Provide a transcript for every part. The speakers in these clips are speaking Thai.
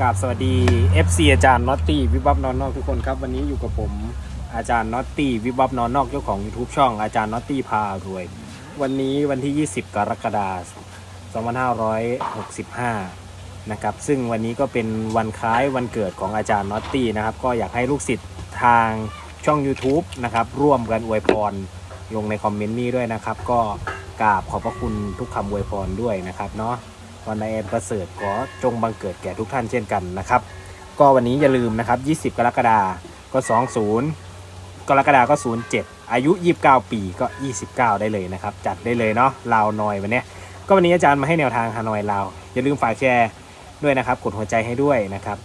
กราบสวัสดี FC อาจารย์น็อตตี้วิบวับนอนนอกทุกคนครับ วันนี้อยู่กับผมอาจารย์น็อตตี้วิบวับนอนนอกเจ้าของ YouTube ช่องอาจารย์น็อตตี้พารวย วันนี้วันที่ 20 กรกฎาคม 2565 นะครับ ซึ่งวันนี้ก็เป็นวันคล้ายวันเกิดของอาจารย์น็อตตี้นะครับ ก็อยากให้ลูกศิษย์ทางช่อง YouTube นะครับ ร่วมกันอวยพรลงในคอมเมนต์นี้ด้วยนะครับ ก็กราบขอบพระคุณทุกคำอวยพรด้วยนะครับเนาะ วันนายแอนประเสริฐขอจงบังเกิดแก่ทุกท่านเช่นกันนะครับ ก็วันนี้อย่าลืมนะครับ 20 กรกฎาก็ 20 กรกฎาก็ 07 อายุ 29 ปีก็ 29 ได้เลยนะครับ จัดได้เลยเนาะลาวนอยวันนี้ก็วันนี้อาจารย์มาให้แนวทางฮานอยลาวอย่าลืมฝากแชร์ด้วยนะครับ กดหัวใจให้ด้วยนะครับ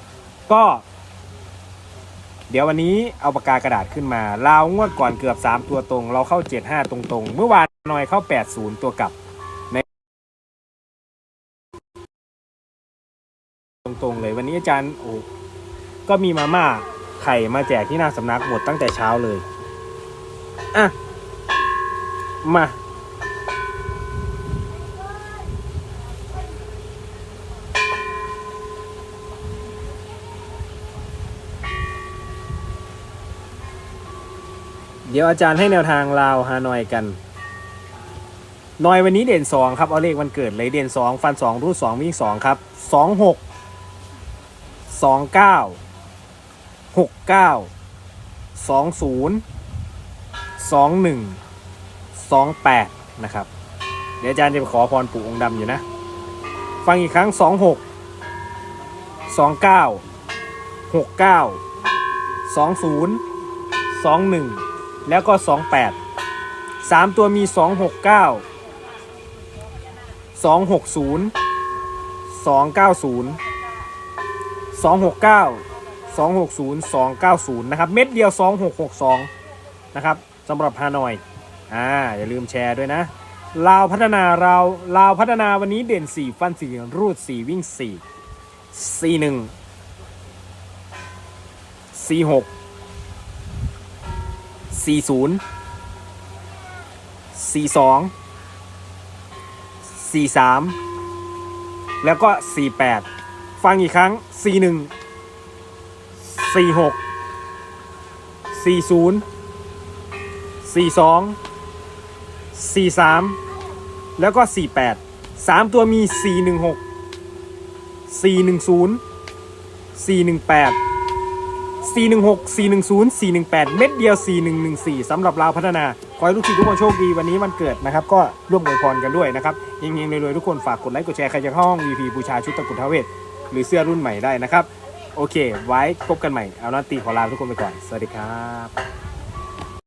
ก็ เดี๋ยววันนี้เอาปากกากระดาษขึ้นมาลาวงวดก่อนเกือบ 3 ตัวตรง เราเข้า 75 ตรงๆ เมื่อวานฮานอยเข้า 80 ตัวกลับ รงๆเลย วันนี้อาจารย์โอ้ก็มีมาม่าไข่มาแจกที่หน้าสำนักหมดตั้งแต่เช้าเลยอะมาเดี๋ยวอาจารย์ให้แนวทางลาวฮานอยกันนอยวันนี้เด่นสองครับ เอาเลขวันเกิดเลยเด่นสองฟันสองรูดสองวิ่งสองครับสองหก สองเก้าหกเก้าสองศูนย์สองหนึ่งสองแปดนะครับ เดี๋ยวอาจารย์จะไปขอพรปู่องค์ดำอยู่นะ ฟังอีกครั้งสองหกสองเก้าหกเก้าสองศูนย์สองหนึ่งแล้วก็สองแปดสามตัวมีสองหกเก้าสองหกศูนย์สองเก้าศูนย์ 269 260 290 นะครับ เม็ดเดียว 2662 นะครับสำหรับฮานอย อ่า อย่าลืมแชร์ด้วยนะ ลาวพัฒนาเราลาวพัฒนาวันนี้เด่น 4 ฟัน 4 รูด 4 วิ่ง 4 41 46 40 42 43 แล้วก็ 48 ฟังอีกครั้ง 41 46 40 42 43 แล้วก็ 48 3 ตัวมี 416 410 418 416 410 418 เม็ดเดียว 4114สำหรับลาวพัฒนา ขอให้ลูกศิษย์ทุกคนโชคดีวันนี้วันเกิดนะครับ ก็ร่วมอวยพรกันด้วยนะครับเฮงๆรวยๆทุกคนฝากกดไลค์กดแชร์ใครจะเข้าห้อง VP บูชาชุดตะกรุดทาเวศ รือเสื้อรุ่นใหม่ได้นะครับ โอเค ไว้พบกันใหม่ เอาหน้าตีขอลาทุกคนไปก่อน สวัสดีครับ